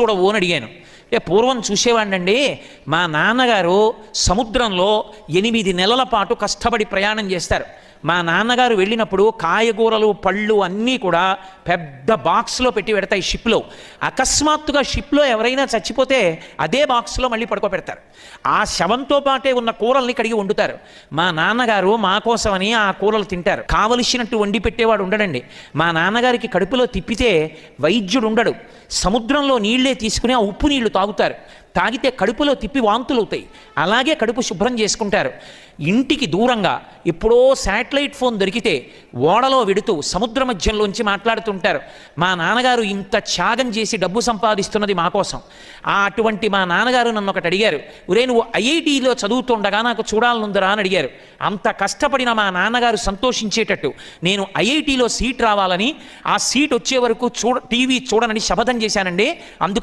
చూడవు అని అడిగాను. అంటే పూర్వం చూసేవాడినండి మా నాన్నగారు సముద్రంలో ఎనిమిది నెలల పాటు కష్టపడి ప్రయాణం చేస్తారు. మా నాన్నగారు వెళ్ళినప్పుడు కాయగూరలు పళ్ళు అన్నీ కూడా పెద్ద బాక్స్లో పెట్టి పెడతాయి షిప్లో. అకస్మాత్తుగా షిప్లో ఎవరైనా చచ్చిపోతే అదే బాక్స్లో మళ్ళీ పడుకోబెడతారు. ఆ శవంతో పాటే ఉన్న కూరల్ని కడిగి వండుతారు. మా నాన్నగారు మా కోసమని ఆ కూరలు తింటారు. కావలసినట్టు వండి పెట్టేవాడు ఉండడండి. మా నాన్నగారికి కడుపులో తిప్పితే వైద్యుడు ఉండడు. సముద్రంలో నీళ్ళే తీసుకుని ఆ ఉప్పు నీళ్ళు తాగుతారు. తాగితే కడుపులో తిప్పి వాంతులు అవుతాయి అలాగే కడుపు శుభ్రం చేసుకుంటారు. ఇంటికి దూరంగా ఎప్పుడో శాటిలైట్ ఫోన్ దొరికితే ఓడలో వెడుతూ సముద్ర మధ్యంలోంచి మాట్లాడుతుంటారు. మా నాన్నగారు ఇంత త్యాగం చేసి డబ్బు సంపాదిస్తున్నది మా కోసం. ఆ అటువంటి మా నాన్నగారు నన్ను ఒకటి అడిగారు ఒరే నువ్వు ఐఐటిలో చదువుతుండగా నాకు చూడాలనుందరా అని అడిగారు. అంత కష్టపడిన మా నాన్నగారు సంతోషించేటట్టు నేను ఐఐటిలో సీట్ రావాలని ఆ సీట్ వచ్చే వరకు చూడ టీవీ చూడనని శపథం చేశానండి. అందుకు